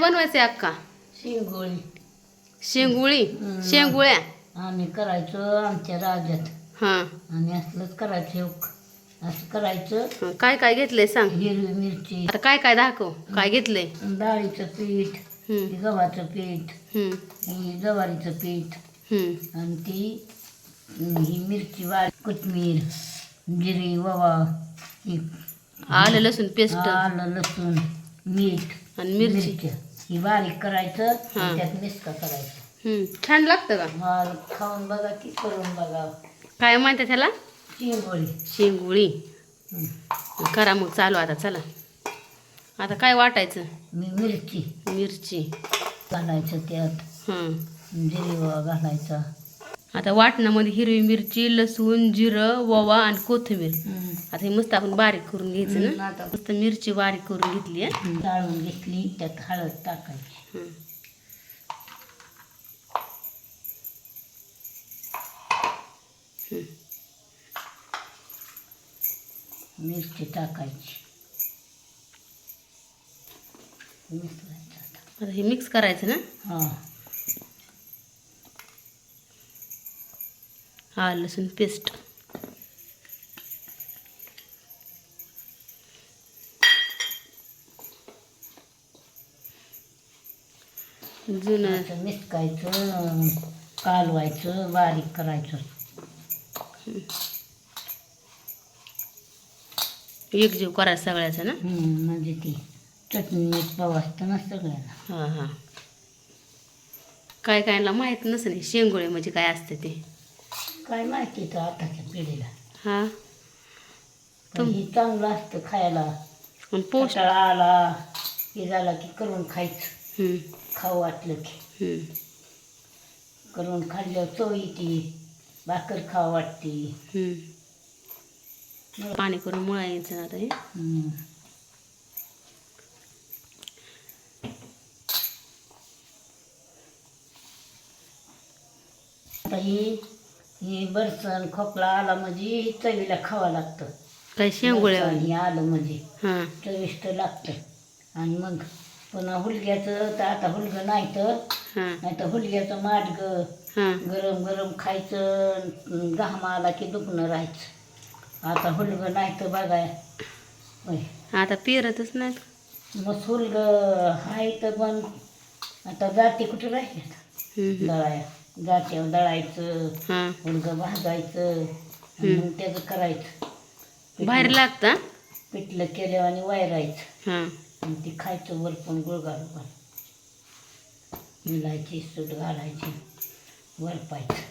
बनवायचे अक्का? शिंगोळी. शेंगुळी? हम्म. शेंगुळ्या? आम्ही करायचो आमच्या राज्यात हां. आणि असलंच करायचं असं करायचं. हं, काय काय घेतलंय सांग. हिरवी मिरची. आता काय काय दाखव काय घेतलंय? डाळीचं पीठ गव्हाचं पीठ हं, ही ज्वारीचं पीठ. आणि ती ही मिरची वाळ कोथमीर जिरी ववा ही. आलं लसूण पेस्ट. आलं लसूण मीठ आणि मिरची. मिरच्या. ही बारीक करायचं हा. आणि त्यात मिसका करायचं. छान लागतं का? मग खाऊन बघा की करून बघा. काय म्हणतात त्याला? शिंगोळी. शेंगुळी. हं. करा मग चालू आता चला. आता काय वाटायचं? मी मिरची. मिरची. घालायचं त्यात. हां जिरी घालायचा. आता वाटणामध्ये हिरवी मिरची लसूण जिरं ओवा आणि कोथिंबीर. आता हे मस्त आपण बारीक करून घ्यायचं ना. आता. मस्त मिरची बारीक करून घेतली आहे. डाळून घेतली त्यात हळद टाकायची. मिरची टाकायची. हे मिक्स करायचं ना? हा. हा लसूण पेस्ट. जुनं मिसकायचं कालवायचं बारीक करायचं. एकजीव करायचं सगळ्याचं ना? म्हणजे ती चटणी मीठ असतं ना सगळ्याला. हां हां. काय कायला माहीत नसेल हे शेंगोळे म्हणजे काय असते ते? काय माहिती तर आताच्या पिढीला? हां. पण हे चांगलं असतं खायला. आणि पोस्ट कंटाळा आला हे झाला की करून खायचं. हं, खाऊ वाटलं की. हं. करून खाल्ल्यावर चव येते भाकर खावं वाटते. हं. पाणी करून मुळा यायचं ना आता हे हं. आता ही ही बरसन खोकला आला म्हणजे चवीला खावं लागतं. काय शेंगोळे बरसन हे आलं? म्हणजे हां. चविष्ट लागतं. आणि मग पुन्हा हुलग्याचं तर आता हुलगं नाही तर हां. नाही तर हुलग्याचं माडगं हां. गरम गरम खायचं अन घाम आला की दुखणं राहायचं. आता हुलगं नाही तर बघाय होय. आता पेरतच नाहीत. मग हुलगं हाय तर पण आता जाते कुठं राहिले. दळाया जात्यावर दळायचं हां. भाजायचं मग त्याचं करायचं. बाहेर लागता? पिठलं केलं आणि वायरायचं. हां. आणि ते खायचं वरपून गुळ घालून पण. मिलायची सूट घालायची वरपायचं.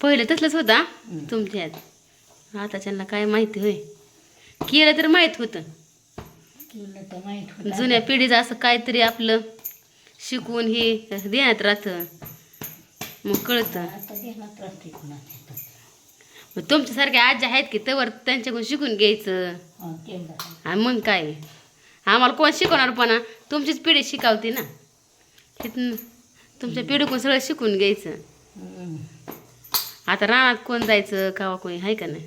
पहिलं तसलंच होता हं. तुमच्यात आता त्यांना काय माहिती होय? केलं तर माहीत होतं. तर माहीत होतं. जुन्या पिढीचं असं काहीतरी आपलं शिकवून हे देण्यात राहतं. मग कळतं. मग तुमच्यासारख्या आज्या आहेत की तवर त्यांच्याकडून शिकून घ्यायचं. आणि मग काय? आम्हाला कोण शिकवणार पण तुमचीच पिढी शिकावती ना. तिथून तुमच्या पिढीकडून सगळं शिकून घ्यायचं. आता रानात कोण जायचं कावा कोणी आहे का नाही?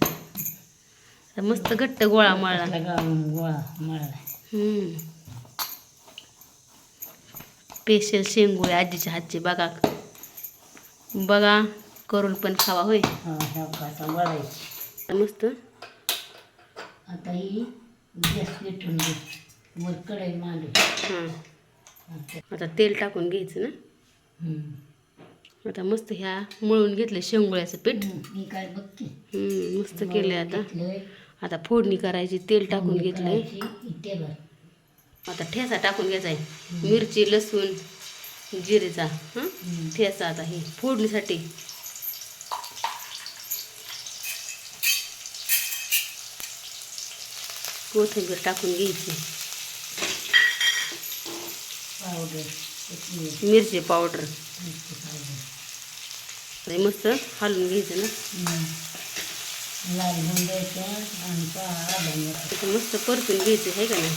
मस्त घट्ट गोळा मळला. गोळा मळला स्पेशल शेंगोळे आजीच्या हातचे बघा. बघा करून पण खावा होय. हा मस्त. आता ही गॅस पेटून घे. वर कढई मांडू. हां आता तेल टाकून घ्यायचं ना. आता मस्त ह्या मळून घेतलं शेंगोळ्याचं पीठ. काय बघते. मस्त केलंय आता. आता फोडणी करायची तेल टाकून घेतलंय. आता ठेसा टाकून घ्यायचा आहे. मिरची लसूण जिरेचा हां. ठेसा आता हे फोडणीसाठी. कोथिंबीर टाकून घ्यायची. मिरची पावडर. मस्त हलवून घ्यायचं ना. मस्त परतून घ्यायचं आहे का नाही?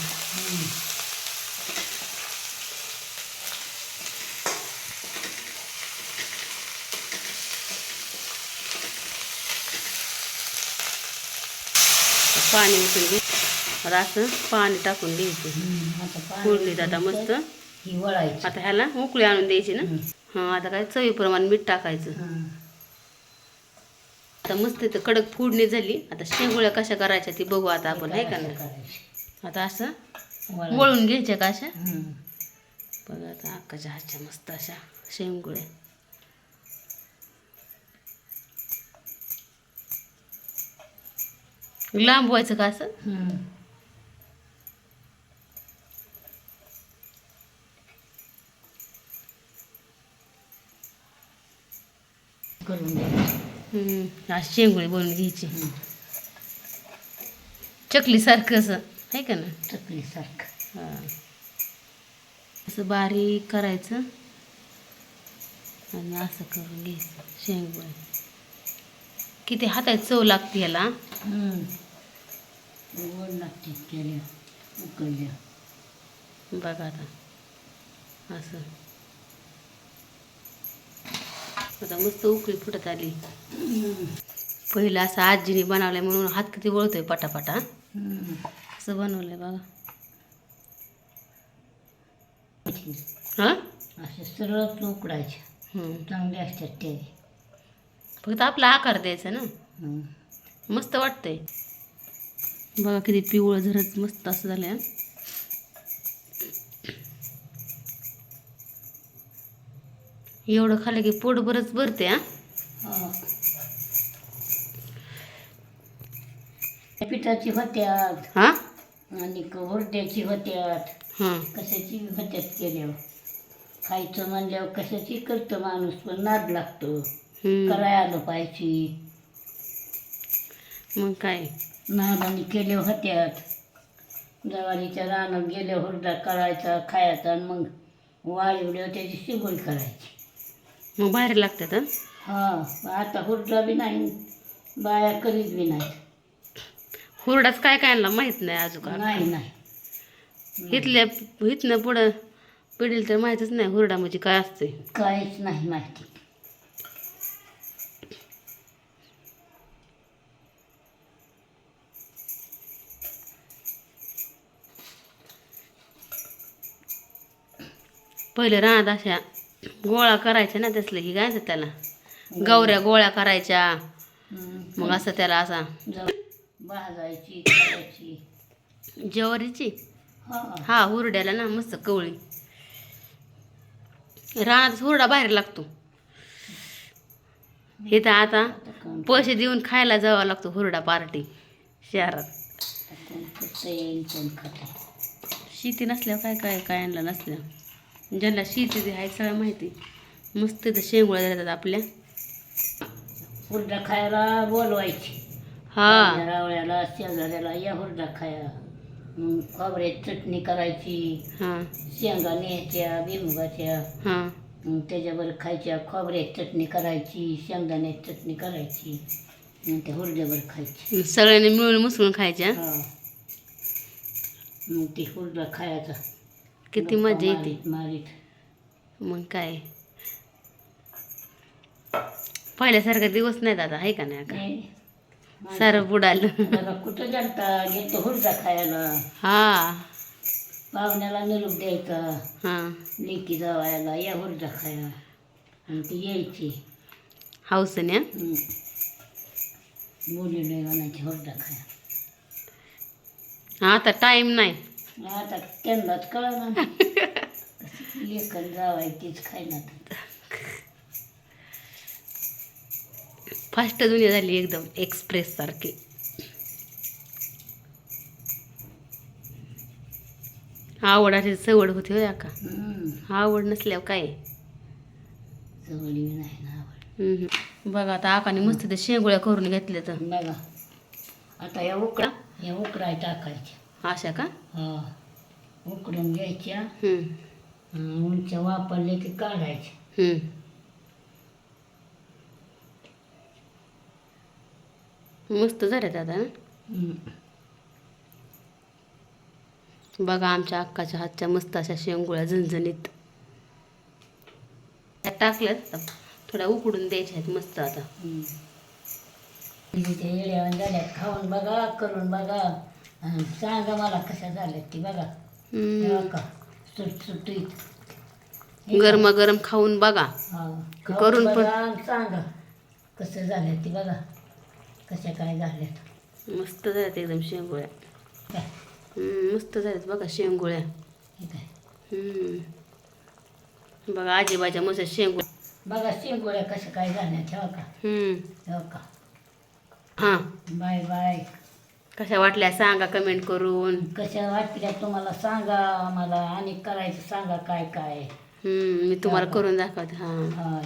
पाणी उचलून घे आता असं पाणी टाकून पाणी फोडणीत आता. मस्त ही आता ह्याला उकळी आणून द्यायची ना हं. आता काय चवीप्रमाणे मीठ टाकायचं हं. आता मस्त इथं कडक फोडणी झाली आता शेंगुळ्या कशा करायच्या ती बघू आता आपण आहे का करायची. आता असं. वळून घ्यायच्या का अशा. बघा आता अक्काच्या हातच्या मस्त अशा शेंगुळ्या लांब व्हायचं का असं. करून अशी शेंगुळी बनवून घ्यायची. चकलीसारखं असं आहे का ना? चकलीसारखं. हा. असं बारीक करायचं आणि असं करून घ्यायचं शेंगुळे. किती हातात चव लागते ह्याला हं. गोड लागते केल्या उकळल्या. बघा आता. असं. आता मस्त उकळी फुटत आली. पहिलं असं आजीने बनवलंय म्हणून हात किती वळतोय पटापटा. हं. असं बनवलंय बघा. हां? असे सरळ उकडायचे. चांगले असतात ते. फक्त आपला आकार द्यायचा ना. मस्त वाटतंय. बघा किती पिवळं झरत मस्त असं झालं हं. एवढं खाल्लं की पोट बरंच भरते हा हा. पिठाची होत्यात हा आणि हुरड्याची होत्यात हां कशाची होत्यात केल्यावर खायचं म्हणल्यावर कशाची करतं माणूस पण नाद लागतो हम्म. कराय आलं पाहिजे मग काय नादाने केल्या होत्यात. जवारीच्या रानात गेल्या हुरडा करायचा खायचा आणि मग वाळवल्यावर त्याची शिगोळी करायची. मग बाहेर लागतात हं? हा आता हुरडा बी नाही बाया करीत बी नाही हुरडाच काय काय आणला माहीत नाही अजून का नाही नाही. इथल्या इथनं पुढं पिढीला तर माहीतच नाही हुरडा म्हणजे काय असते काहीच नाही माहिती. पहिले रानात अशा गोळा करायच्या ना त्यासलं की काय त्याला? गौऱ्या गोळ्या करायच्या. मग असं त्याला असा. भाजायची खायची. ज्वारीची? हा. हुरड्याला ना मस्त कवळी. रानात हुरडा बाहेर लागतो. हे तर आता पैसे देऊन खायला जावं लागतो हुरडा पार्टी. शहरात. शेती नसल्यावर काय काय काय आणलं नसल्या ज्यांना शेती ते आहे सगळं माहिती. मस्त तर शेंगोळ्या देतात आपल्या. हुरडा खायला बोलवायची. हा. रावळ्याला शेजाऱ्याला या हुरडा खाया. मग खोबऱ्याची चटणी करायची. हा. शेंगा न्यायच्या बिमुगाच्या हा. मग त्याच्यावर खायच्या खोबऱ्याची चटणी करायची शेंगदाण्याची चटणी करायची. मग त्या हुरड्यावर खायची. सगळ्यांनी मिळून मिसळून खायच्या. हा. मग ते हुरडा खायचा. किती मजा येते. मारीत मग काय? पहिल्यासारखा दिवस नाहीत आता आहे का नाही का नाही. सारं बुडालं. मला कुठं जाता? घेतो हुरडा खायला. हा. पाहुण्याला निरोप द्यायचा. हा. लेकी जावायला या हुरडा खाया आणि ती यायची. हाऊसने हं. मुलीने म्हणायची हुरडा खाया आता टाइम नाही. आता त्यांनाच कळलं लेखन जावाय तीच खायना फास्ट दुनिया झाली एकदम एक्सप्रेस सारखी. आवड अशी सवड होती होय का आवड नसल्यावर काय? जवळी नाही ना आवड. बघा आता आकाने मस्त ते शेंगोळ्या करून घेतल्या तर बघा. आता या उकडा या उकडाय टाकायच्या. अशा का? हा. उकडून घ्यायच्या. हम्म. उंच्या वापरले की काढायच्या हम्म. मस्त झाल्यात आता ना? हं. बघा आमच्या अक्काच्या हातच्या मस्त अशा शेंगोळ्या झणझणीत. त्या टाकल्यात आता थोड्या उकडून द्यायच्या आहेत मस्त आता. हं. ते येड्यावर झाल्यात. खाऊन बघा करून बघा. सांगा मला कशा झाल्यात ती बघा. तेव्हा का सुटसुटीत हे? गरम गरम खाऊन बघा. हा. करून करून पण- बघा आणि सांगा कसं झालं ती बघा. कशा काय झाल्यात मस्त झाल्यात एकदम शेंगोळ्या. काय? हम्म, मस्त झाल्यात बघा शेंगोळ्या. हे काय? हम्म. बघा आजीबाच्या मस्त शेंगोळ्या. बघा शिंगोळ्या कशा काय झाल्या ठेवा का? हम्म. ठेवा का? हां. Bye bye. कशा वाटल्या सांगा कमेंट करून. कशा वाटल्या तुम्हाला सांगा आम्हाला आणि करायचं सांगा काय काय. हम्म, मी तुम्हाला करून दाखवते हां. हा